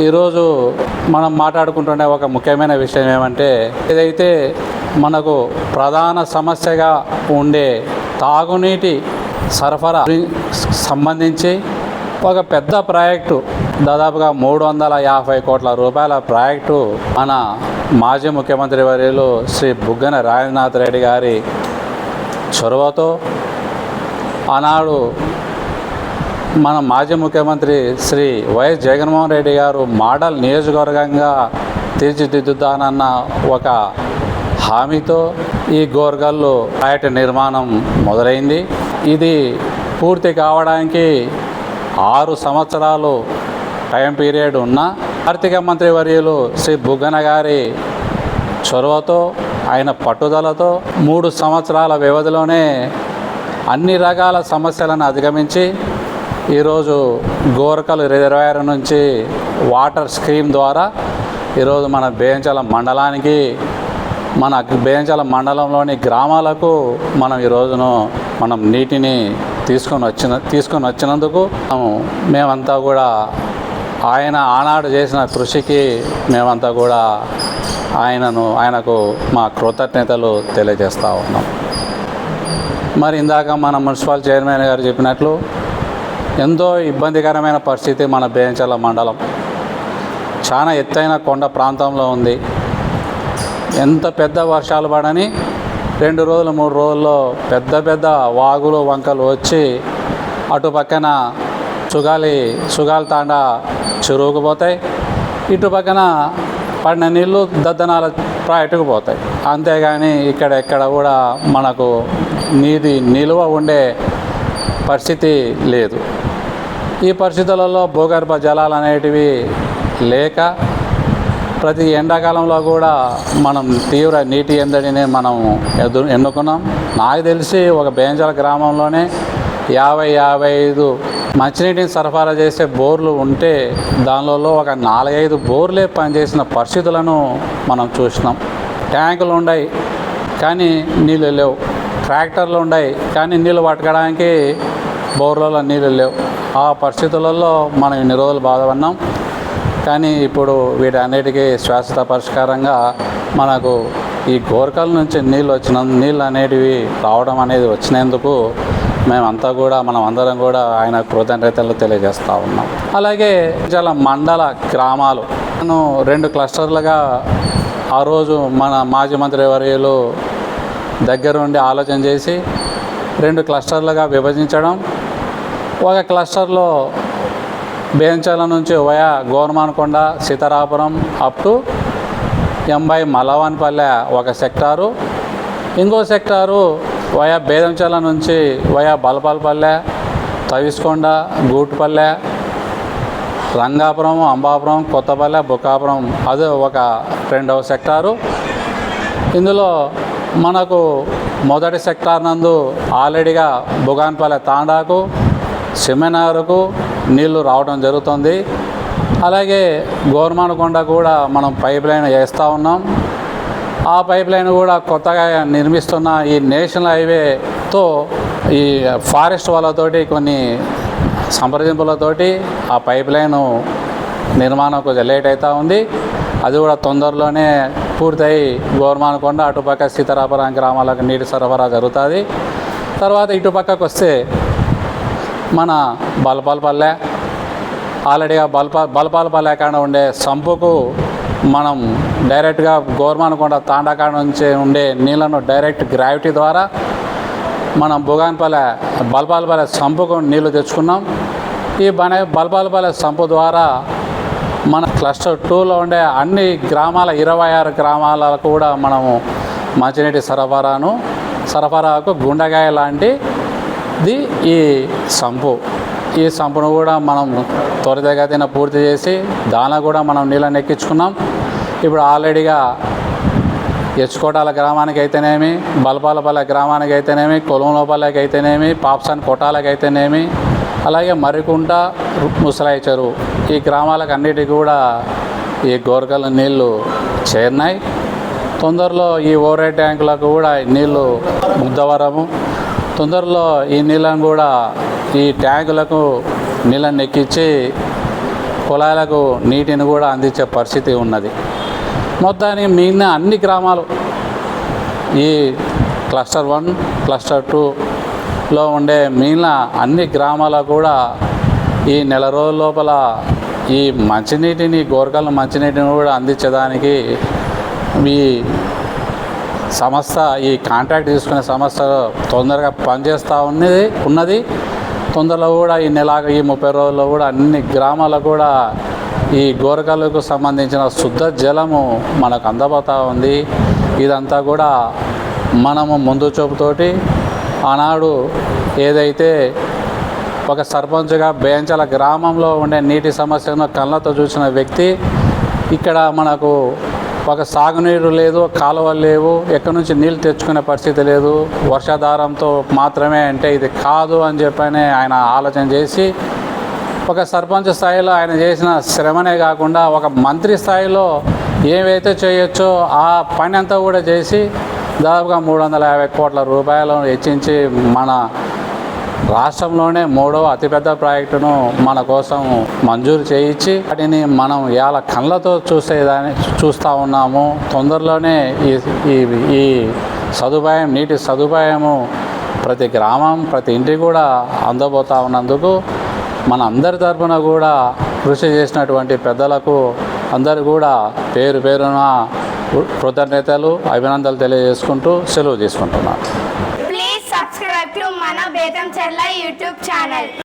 ఈరోజు మనం మాట్లాడుకుంటున్న ఒక ముఖ్యమైన విషయం ఏమంటే ఏదైతే మనకు ప్రధాన సమస్యగా ఉండే తాగునీటి సరఫరా సంబంధించి ఒక పెద్ద ప్రాజెక్టు దాదాపుగా మూడు వందల యాభై కోట్ల రూపాయల ప్రాజెక్టు మన మాజీ ముఖ్యమంత్రి వర్యులు శ్రీ బుగ్గన రాజనాథ్ రెడ్డి గారి చొరవతో ఆనాడు మన మాజీ ముఖ్యమంత్రి శ్రీ వైఎస్ జగన్మోహన్ రెడ్డి గారు మోడల్ నియోజకవర్గంగా తీర్చిదిద్దుతానన్న ఒక హామీతో ఈ గోర్గల్లు ప్రాజెక్టు నిర్మాణం మొదలైంది. ఇది పూర్తి కావడానికి ఆరు సంవత్సరాలు టైం పీరియడ్ ఉన్న ఆర్థిక మంత్రి వర్యులు శ్రీ బుగ్గన గారి చొరవతో ఆయన పట్టుదలతో మూడు సంవత్సరాల వ్యవధిలోనే అన్ని రకాల సమస్యలను అధిగమించి ఈరోజు గోరకలు రిజర్వాయర్ నుంచి వాటర్ స్కీమ్ ద్వారా ఈరోజు మన బేంచల మండలానికి మన బేంచల మండలంలోని గ్రామాలకు మనం ఈ రోజును మనం నీటిని తీసుకొని వచ్చిన తీసుకొని వచ్చినందుకు మేమంతా కూడా ఆయన ఆనాడు చేసిన కృషికి మేమంతా కూడా ఆయనను ఆయనకు మా కృతజ్ఞతలు తెలియజేస్తూ ఉన్నాం. మరి ఇందాక మన మున్సిపల్ చైర్మన్ గారు చెప్పినట్లు ఎంతో ఇబ్బందికరమైన పరిస్థితి మన బేంచల మండలం. చాలా ఎత్తైన కొండ ప్రాంతంలో ఉంది. ఎంత పెద్ద వర్షాలు పడని రెండు రోజులు మూడు రోజుల్లో పెద్ద పెద్ద వాగులు వంకలు వచ్చి అటు పక్కన సుగాలి సుగాలి తాండా చెరువుకుపోతాయి ఇటు పక్కన పడిన నీళ్ళు దద్దనాల ప్రాయటకు పోతాయి. అంతేగాని ఇక్కడ ఎక్కడ కూడా మనకు నీది నిలువ ఉండే పరిస్థితి లేదు. ఈ పరిస్థితులలో భూగర్భ జలాలు అనేటివి లేక ప్రతి ఎండాకాలంలో కూడా మనం తీవ్ర నీటి ఎందడిని మనం ఎదు ఎన్నుకున్నాం. నాకు తెలిసి ఒక బేంజల గ్రామంలోనే యాభై యాభై ఐదు మంచినీటిని సరఫరా చేసే బోర్లు ఉంటే దానిలో ఒక నాలుగైదు బోర్లే పనిచేసిన పరిస్థితులను మనం చూసినాం. ట్యాంకులు ఉన్నాయి కానీ నీళ్ళు లేవు. ట్రాక్టర్లు ఉన్నాయి కానీ నీళ్ళు పట్టుకోవడానికి బోర్లలో నీళ్ళు లేవు. ఆ పరిస్థితులలో మనం ఇన్ని రోజులు బాధపడినాం కానీ ఇప్పుడు వీటన్నిటికీ శాశ్వత పరిష్కారంగా మనకు ఈ గోరకల నుంచి నీళ్ళు వచ్చిన నీళ్ళు అనేటివి రావడం అనేది వచ్చినందుకు మేమంతా కూడా మనం అందరం కూడా ఆయన కృతజ్ఞతలు తెలియజేస్తూ ఉన్నాం. అలాగే చాలా మండల గ్రామాలు. నేను రెండు క్లస్టర్లుగా ఆ రోజు మన మాజీ మంత్రి వర్యులు దగ్గరుండి ఆలోచన చేసి రెండు క్లస్టర్లుగా విభజించడం ఒక క్లస్టర్లో బేంచల నుంచి via Gormankonda Sitarapuram up to M by Malavanpalle ఒక సెక్టారు. ఇంకో సెక్టారు వయా బేదంచల నుంచి వయా బలపాలపల్లె తవిస్కొండ గూటుపల్లె రంగాపురం అంబాపురం కొత్తపల్లె బుక్కాపురం అది ఒక రెండవ సెక్టారు. ఇందులో మనకు మొదటి సెక్టార్ నందు ఆల్రెడీగా బుగాన్పల్లె తాండాకు సిమెనగర్కు నీళ్ళు రావడం జరుగుతుంది. అలాగే గోర్మానకొండ కూడా మనం పైప్ లైన్ వేస్తూ ఉన్నాం. ఆ పైప్ లైన్ కూడా కొత్తగా నిర్మిస్తున్న ఈ నేషనల్ హైవేతో ఈ ఫారెస్ట్ వాళ్ళతోటి కొన్ని సంప్రదింపులతోటి ఆ పైప్ లైన్ నిర్మాణం కొంచెం లేట్ అవుతూ ఉంది. అది కూడా తొందరలోనే పూర్తయి గోర్మానకొండ అటుపక్క సీతారాపురం గ్రామాలకు నీటి సరఫరా జరుగుతుంది. తర్వాత ఇటుపక్కకు వస్తే మన బలపాలపల్లె ఆల్రెడీగా బలపా బలపాలపల్లె కాడ ఉండే సంపుకు మనం డైరెక్ట్గా గోర్మానకొండ తాండాకాడ నుంచి ఉండే నీళ్ళను డైరెక్ట్ గ్రావిటీ ద్వారా మనం భుగాన్పల్లె బలపాలపల్లె సంపుకు నీళ్ళు తెచ్చుకున్నాం. ఈ బన బల్పాలపల్లె సంపు ద్వారా మన క్లస్టర్ టూలో ఉండే అన్ని గ్రామాల ఇరవై ఆరు గ్రామాలకు కూడా మనము మంచినీటి సరఫరాను సరఫరాకు గుండెకాయ ది ఈ సంపు ఈ సంపును కూడా మనం త్వరితగతిన పూర్తి చేసి దానిలో కూడా మనం నీళ్ళని ఎక్కించుకున్నాం. ఇప్పుడు ఆల్రెడీగా ఎచ్చుకోటాల గ్రామానికి అయితేనేమి బలపాలపల్లె గ్రామానికి అయితేనేమి కొలంలోపల్లెకి అయితేనేమి పాప్సాన్ కొట్టాలకి అయితేనేమి అలాగే మరికుంట ముసలాయి చెరువు. ఈ గ్రామాలకు అన్నిటికీ కూడా ఈ గోరకల నీళ్ళు చేరినాయి. తొందరలో ఈ ఓవర్ ట్యాంకులకు కూడా నీళ్ళు ముద్దవరము. తొందరలో ఈ నీళ్ళను కూడా ఈ ట్యాంకులకు నీళ్ళని ఎక్కించి కుళాయిలకు నీటిని కూడా అందించే పరిస్థితి ఉన్నది. మొత్తానికి మిగిలిన అన్ని గ్రామాలు ఈ క్లస్టర్ వన్ క్లస్టర్ టూలో ఉండే మిగిలిన అన్ని గ్రామాలకు కూడా ఈ నెల రోజుల లోపల ఈ మంచినీటిని గోరకల్ మంచినీటిని కూడా అందించడానికి మీ సంస్థ ఈ కాంట్రాక్ట్ తీసుకునే సంస్థ తొందరగా పనిచేస్తూ ఉన్నది ఉన్నది. తొందరలో కూడా ఈ నెల ఈ ముప్పై రోజుల్లో కూడా అన్ని గ్రామాలకు కూడా ఈ గోరకలకు సంబంధించిన శుద్ధ జలము మనకు అందబోతూ ఉంది. ఇదంతా కూడా మనము ముందు చూపుతోటి ఆనాడు ఏదైతే ఒక సర్పంచ్గా బేంచల గ్రామంలో ఉండే నీటి సమస్యను కళ్ళతో చూసిన వ్యక్తి ఇక్కడ మనకు ఒక సాగునీరు లేదు కాలువలు లేవు ఎక్కడి నుంచి నీళ్ళు తెచ్చుకునే పరిస్థితి లేదు. వర్షాధారంతో మాత్రమే అంటే ఇది కాదు అని చెప్పని ఆయన ఆలోచన చేసి ఒక సర్పంచ్ స్థాయిలో ఆయన చేసిన శ్రమనే కాకుండా ఒక మంత్రి స్థాయిలో ఏవైతే చేయొచ్చో ఆ పని అంతా కూడా చేసి దాదాపుగా మూడు వందల యాభై కోట్ల రూపాయలు హెచ్చించి మన రాష్ట్రంలోనే మూడవ అతిపెద్ద ప్రాజెక్టును మన కోసం మంజూరు చేయించి వాటిని మనం ఇవాళ కళ్ళతో చూసేదాన్ని చూస్తూ ఉన్నాము. తొందరలోనే ఈ ఈ ఈ సదుపాయం నీటి సదుపాయము ప్రతి గ్రామం ప్రతి ఇంటికి కూడా అందబోతా ఉన్నందుకు మన అందరి తరఫున కూడా కృషి చేసినటువంటి పెద్దలకు అందరు కూడా పేరు పేరున కృతజ్ఞతలు అభినందనలు తెలియజేసుకుంటూ సెలవు తీసుకుంటున్నాను. canal.